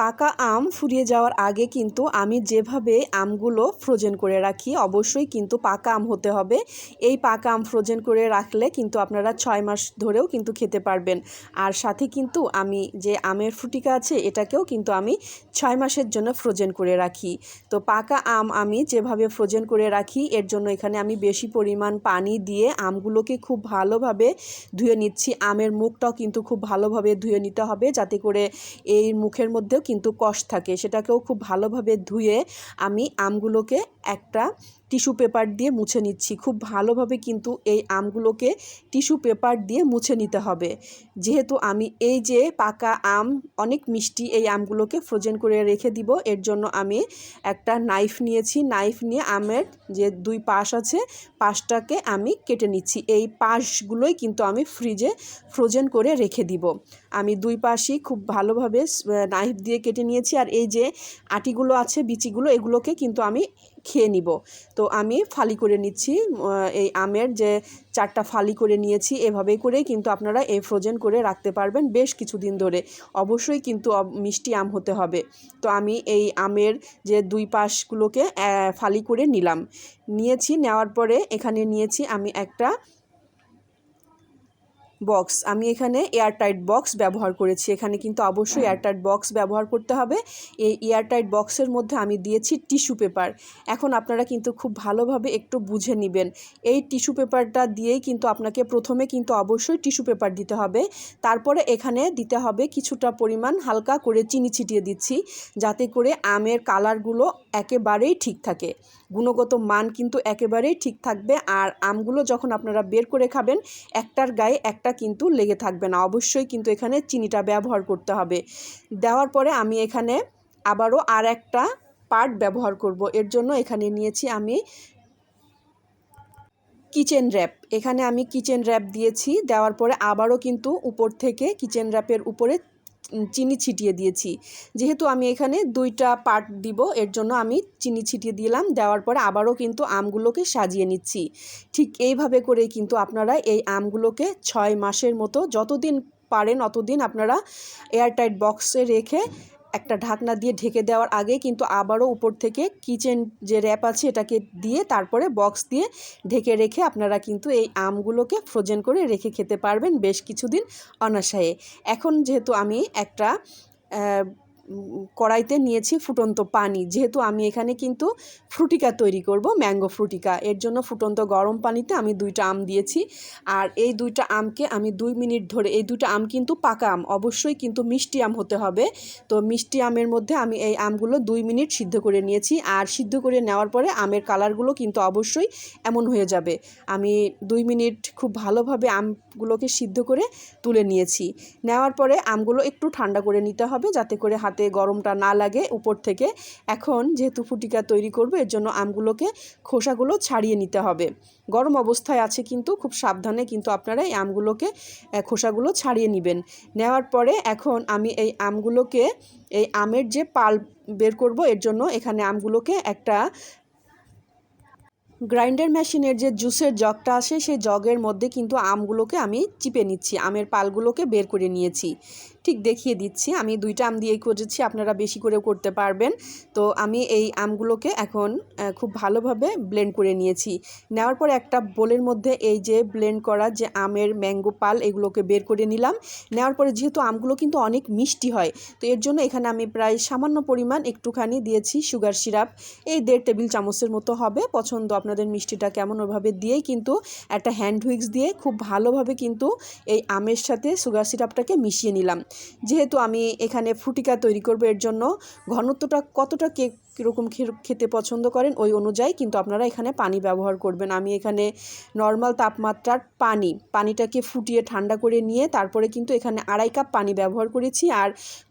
পাকা আম ফুরিয়ে যাওয়ার আগে কিন্তু আমি যেভাবে আমগুলো ফ্রোজেন করে রাখি, অবশ্যই কিন্তু পাকা আম হতে হবে। এই পাকা আম ফ্রোজেন করে রাখলে কিন্তু আপনারা ছয় মাস ধরেও কিন্তু খেতে পারবেন। আর সাথে কিন্তু আমি যে আমের ফুটিকা আছে, এটাকেও কিন্তু আমি ছয় মাসের জন্য ফ্রোজেন করে রাখি। তো পাকা আম আমি যেভাবে ফ্রোজেন করে রাখি, এর জন্য এখানে আমি বেশি পরিমাণ পানি দিয়ে আমগুলোকে খুব ভালোভাবে ধুয়ে নিচ্ছি। আমের মুখটাও কিন্তু খুব ভালোভাবে ধুয়ে নিতে হবে, যাতে করে এই মুখের মধ্যেও কিন্তু কষ থাকে সেটাকেও খুব ভালোভাবে ধুয়ে আমি আমগুলোকে একটা টিস্যু পেপার দিয়ে মুছে নিচ্ছি। খুব ভালোভাবে কিন্তু এই আমগুলোকে টিস্যু পেপার দিয়ে মুছে নিতে হবে। যেহেতু আমি এই যে পাকা আম, অনেক মিষ্টি এই আমগুলোকে ফ্রোজেন করে রেখে দিব, এর জন্য আমি একটা নাইফ নিয়েছি। নাইফ নিয়ে আমের যে দুই পাশ আছে, পাশটাকে আমি কেটে নিচ্ছি। এই পাশগুলোই কিন্তু আমি ফ্রিজে ফ্রোজেন করে রেখে দিব। আমি দুই পাশই খুব ভালোভাবে নাইফ দিয়ে কেটে নিয়েছি। আর এই যে আটিগুলো আছে, বিচিগুলো, এগুলোকে কিন্তু আমি খেয়ে নিব। তো আমি ফালি করে নিচ্ছি এই আমের যে চারটা ফালি করে নিয়েছি এভাবে করে কিন্তু আপনারা এ ফ্রোজেন করে রাখতে পারবেন বেশ কিছুদিন ধরে। অবশ্যই কিন্তু মিষ্টি আম হতে হবে। তো আমি এই আমের যে দুই পাশগুলোকে ফালি করে নিলাম। নিয়েছি, নেওয়ার পরে এখানে নিয়েছি আমি একটা বক্স আমি এখানে এয়ারটাইট বক্স ব্যবহার করেছি। এখানে কিন্তু অবশ্যই এয়ারটাইট বক্স ব্যবহার করতে হবে। এই এয়ারটাইট বক্সের মধ্যে আমি দিয়েছি টিস্যু পেপার এখন আপনারা কিন্তু খুব ভালোভাবে একটু বুঝে নেবেন। এই টিস্যু পেপারটা দিয়েই কিন্তু আপনাকে প্রথমে কিন্তু অবশ্যই টিস্যু পেপার দিতে হবে। তারপরে এখানে দিতে হবে কিছুটা পরিমাণ হালকা করে চিনি ছিটিয়ে দিচ্ছি যাতে করে আমের কালারগুলো একেবারেই ঠিক থাকে। গুণগত মান কিন্তু একেবারেই ঠিক থাকবে। আর আমগুলো যখন আপনারা বের করে খাবেন একটার গায়ে একটা কিন্তু লেগে থাকবে না। অবশ্যই কিন্তু এখানে চিনিটা ব্যবহার করতে হবে। দেওয়ার পরে আমি এখানে আবারও আর একটা পার্ট ব্যবহার করব। এর জন্য এখানে নিয়েছি আমি কিচেন র্যাপ এখানে আমি কিচেন র্যাপ দিয়েছি। দেওয়ার পরে আবারও কিন্তু উপর থেকে কিচেন র্যাপের উপরে চিনি ছিটিয়ে দিয়েছি। যেহেতু আমি এখানে দুইটা পার্ট দিব, এর জন্য আমি চিনি ছিটিয়ে দিলাম। দেওয়ার পরে আবারও কিন্তু আমগুলোকে সাজিয়ে নিচ্ছি। ঠিক এইভাবে করে কিন্তু আপনারা এই আমগুলোকে ছয় মাসের মতো যতদিন পারেন, অতদিন আপনারা এয়ারটাইট বক্সে রেখে একটা ঢাকনা দিয়ে ঢেকে দেওয়ার আগে কিন্তু আবারও উপর থেকে কিচেন যে র্যাপ আছে এটাকে দিয়ে তারপরে বক্স দিয়ে ঢেকে রেখে আপনারা কিন্তু এই আমগুলোকে ফ্রোজেন করে রেখে খেতে পারবেন বেশ কিছুদিন অনাশায়ে এখন যেহেতু আমি একটা কড়াইতে নিয়েছি ফুটন্ত পানি। যেহেতু আমি এখানে কিন্তু ফ্রুটিকা তৈরি করব, ম্যাঙ্গো ফ্রুটিকা। এর জন্য ফুটন্ত গরম পানিতে আমি দুইটা আম দিয়েছি। আর এই দুইটা আমকে আমি দুই মিনিট ধরে, এই দুইটা আম কিন্তু পাকা আম, অবশ্যই কিন্তু মিষ্টি আম হতে হবে। তো মিষ্টি আমের মধ্যে আমি এই আমগুলো দুই মিনিট সিদ্ধ করে নিয়েছি। আর সিদ্ধ করে নেওয়ার পরে আমের কালারগুলো কিন্তু অবশ্যই এমন হয়ে যাবে। আমি দুই মিনিট খুব ভালোভাবে আমগুলোকে সিদ্ধ করে তুলে নিয়েছি। নেওয়ার পরে আমগুলো একটু ঠান্ডা করে নিতে হবে যাতে করে হাতে গরমটা না লাগে উপর থেকে। এখন যেহেতু ফুটিকা তৈরি করব, এর জন্য আমগুলোকে খোসাগুলো ছাড়িয়ে নিতে হবে। গরম অবস্থায় আছে কিন্তু, খুব সাবধানে কিন্তু আপনারা এই আমগুলোকে খোসাগুলো ছাড়িয়ে নেবেন। নেওয়ার পরে এখন আমি এই আমগুলোকে, এই আমের যে পাল বের করব, এর জন্য এখানে আমগুলোকে একটা গ্রাইন্ডার মেশিনের যে জুসের জগটা আসে সেই জগের মধ্যে কিন্তু আমগুলোকে আমি চিপে নিচ্ছি। আমের পালগুলোকে বের করে নিয়েছি। ঠিক দেখিয়ে দিচ্ছি। আমি দুইটা আম দিয়েই করেছি আপনারা বেশি করেও করতে পারবেন। তো আমি এই আমগুলোকে এখন খুব ভালোভাবে ব্লেন্ড করে নিয়েছি। নেওয়ার পর একটা বোলের মধ্যে এই যে ব্লেন্ড করা যে আমের ম্যাঙ্গো পাল, এগুলোকে বের করে নিলাম। নেওয়ার পরে যেহেতু আমগুলো কিন্তু অনেক মিষ্টি হয়, তো এর জন্য এখানে আমি প্রায় সামান্য পরিমাণ একটুখানি দিয়েছি সুগার সিরাপ এই দেড় টেবিল চামচের মতো হবে, পছন্দ আপনাদের মিষ্টিটা কেমন ওভাবে দিয়েই কিন্তু একটা হ্যান্ড হুইক্স দিয়ে খুব ভালোভাবে কিন্তু এই আমের সাথে সুগার সিরাপটাকে মিশিয়ে নিলাম। যেহেতু আমি এখানে ফুটিকা তৈরি করব এর জন্য ঘনত্বটা কতটা কেক কীরকম খেতে পছন্দ করেন, ওই অনুযায়ী কিন্তু আপনারা এখানে পানি ব্যবহার করবেন। আমি এখানে নর্মাল তাপমাত্রার পানি, পানিটাকে ফুটিয়ে ঠান্ডা করে নিয়ে তারপরে কিন্তু এখানে আড়াই কাপ পানি ব্যবহার করেছি আর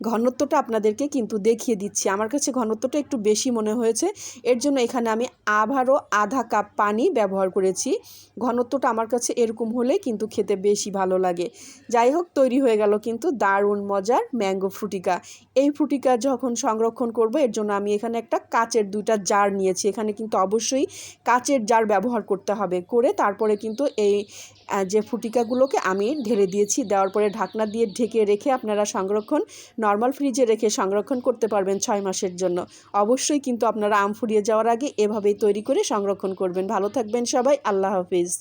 ঘনত্বটা আপনাদেরকে কিন্তু দেখিয়ে দিচ্ছি। আমার কাছে ঘনত্বটা একটু বেশি মনে হয়েছে, এর জন্য এখানে আমি আবারও আধা কাপ পানি ব্যবহার করেছি। ঘনত্বটা আমার কাছে এরকম হলে কিন্তু খেতে বেশি ভালো লাগে। যাই হোক, তৈরি হয়ে গেল কিন্তু দারুণ মজার ম্যাঙ্গো ফ্রুটিকা। এই ফ্রুটিকা যখন সংরক্ষণ করব, এর জন্য আমি এখানে একটা কাচের দুইটা জার নিয়েছি। এখানে কিন্তু অবশ্যই কাচের জার ব্যবহার করতে হবে করে। তারপরে কিন্তু এই যে ফুটিকাগুলোকে আমি ঢেলে দিয়েছি, দেওয়ার পরে ঢাকনা দিয়ে ঢেকে রেখে আপনারা সংরক্ষণ নর্মাল ফ্রিজে রেখে সংরক্ষণ করতে পারবেন ছয় মাসের জন্য। অবশ্যই কিন্তু আপনারা আম ফুরিয়ে যাওয়ার আগে এভাবেই তৈরি করে সংরক্ষণ করবেন। ভালো থাকবেন সবাই। আল্লাহ হাফিজ।